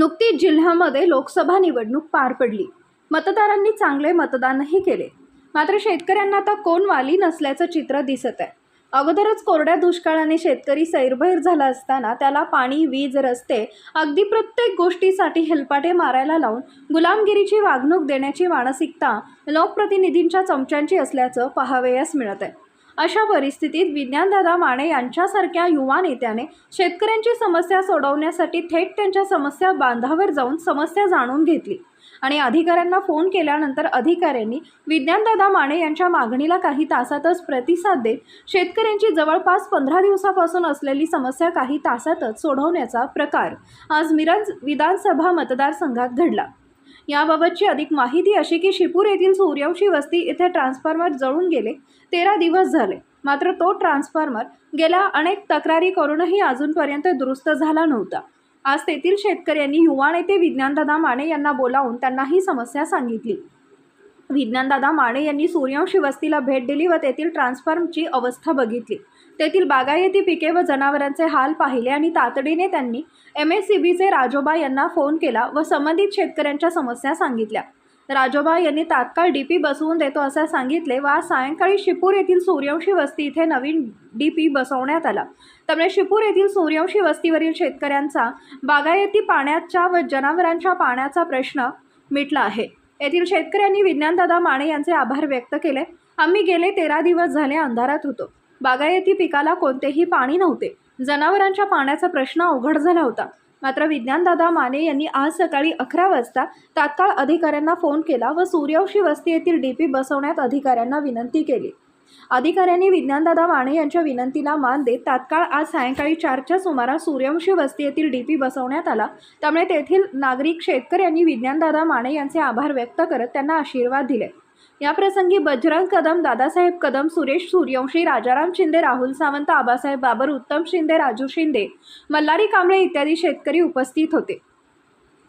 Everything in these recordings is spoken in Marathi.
नुकतीच जिल्ह्यामध्ये लोकसभा निवडणूक पार पडली. मतदारांनी चांगले मतदानही केले. मात्र शेतकऱ्यांना आता कोण वाली नसल्याचं चित्र दिसत आहे. अगोदरच कोरड्या दुष्काळाने शेतकरी सैरभैर झाला असताना त्याला पाणी वीज रस्ते अगदी प्रत्येक गोष्टीसाठी हेलपाटे मारायला लावून गुलामगिरीची वागणूक देण्याची मानसिकता लोकप्रतिनिधींच्या चमच्यांची असल्याचं पाहावयास मिळत आहे. अशा परिस्थितीत विज्ञानदादा माने यांच्यासारख्या युवा नेत्याने शेतकऱ्यांची समस्या सोडवण्यासाठी थेट त्यांच्या समस्या बांधावर जाऊन समस्या जाणून घेतली. आणि अधिकाऱ्यांना फोन केल्यानंतर अधिकाऱ्यांनी विज्ञानदादा माने यांच्या मागणीला काही तासातच प्रतिसाद देत शेतकऱ्यांची जवळपास पंधरा दिवसापासून असलेली समस्या काही तासातच सोडवण्याचा प्रकार आज मिरज विधानसभा मतदारसंघात घडला. याबाबतची अधिक माहिती अशी की शिपूर येथील सूर्यवंशी वस्ती इथे ट्रान्सफॉर्मर जळून गेले. तेरा दिवस झाले. मात्र तो ट्रान्सफॉर्मर गेल्या अनेक तक्रारी करूनही अजूनपर्यंत दुरुस्त झाला नव्हता. आज तेथील शेतकऱ्यांनी युवा नेते विज्ञानदादा माने यांना बोलावून त्यांना ही समस्या सांगितली. विज्ञानदादा माने यांनी सूर्यवंशी वस्तीला भेट दिली व तेथील ट्रान्सफॉर्मची अवस्था बघितली. तेथील बागायती पिके व जनावरांचे हाल पाहिले आणि तातडीने त्यांनी एम एस सी बीचे राजोबा यांना फोन केला व संबंधित शेतकऱ्यांच्या समस्या सांगितल्या. राजोबा यांनी तात्काळ डी पी बसवून देतो असे सांगितले व आज सायंकाळी शिपूर येथील सूर्यवंशी वस्ती इथे नवीन डी पी बसवण्यात आला. त्यामुळे शिपूर येथील सूर्यवंशी वस्तीवरील शेतकऱ्यांचा बागायती पाण्याच्या व जनावरांच्या पाण्याचा प्रश्न मिटला आहे. येथील शेतकऱ्यांनी विज्ञानदादा माने यांचे आभार व्यक्त केले. आम्ही गेले तेरा दिवस झाले अंधारात होतो. बागायती पिकाला कोणतेही पाणी नव्हते. जनावरांच्या पाण्याचा प्रश्न अवघड झाला होता. मात्र विज्ञानदादा माने यांनी आज सकाळी अकरा वाजता तात्काळ अधिकाऱ्यांना फोन केला व सूर्यवशी वस्ती येथील डी पी बसवण्यात अधिकाऱ्यांना विनंती केली. अधिकाऱ्यांनी विज्ञानदादा माने यांच्या विनंतीला मान देत तात्काळ आज सायंकाळी चारच्या सुमारास सूर्यवंशी वस्ती येथील डी पी बसवण्यात आला. त्यामुळे तेथील नागरिक शेतकऱ्यांनी विज्ञानदादा माने यांचे आभार व्यक्त करत त्यांना आशीर्वाद दिले. याप्रसंगी बजरंग कदम दादासाहेब कदम सुरेश सूर्यवंशी राजाराम शिंदे राहुल सावंत आबासाहेब बाबर उत्तम शिंदे राजू शिंदे मल्हारी कांबळे इत्यादी शेतकरी उपस्थित होते.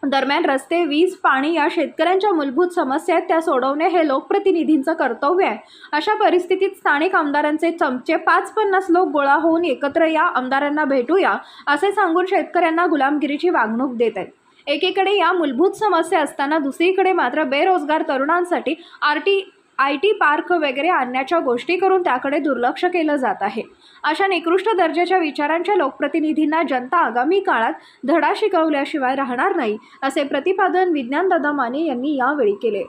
दरम्यान रस्ते वीज पाणी या शेतकऱ्यांच्या मूलभूत समस्या आहेत त्या सोडवणे हे लोकप्रतिनिधींचं कर्तव्य आहे. अशा परिस्थितीत स्थानिक आमदारांचे चमचे पाच पन्नास लोक गोळा होऊन एकत्र या आमदारांना भेटूया असे सांगून शेतकऱ्यांना गुलामगिरीची वागणूक देत आहेत. एकीकडे या मूलभूत समस्या असताना दुसरीकडे मात्र बेरोजगार तरुणांसाठी R T I T park वगैरे आणण्याच्या गोष्टी करून त्याकडे दुर्लक्ष केलं जात आहे. अशा निकृष्ट दर्जाच्या विचारांच्या लोकप्रतिनिधींना जनता आगामी काळात धडा शिकवल्याशिवाय राहणार नाही असे प्रतिपादन विज्ञानदादा माने यांनी यावेळी केले.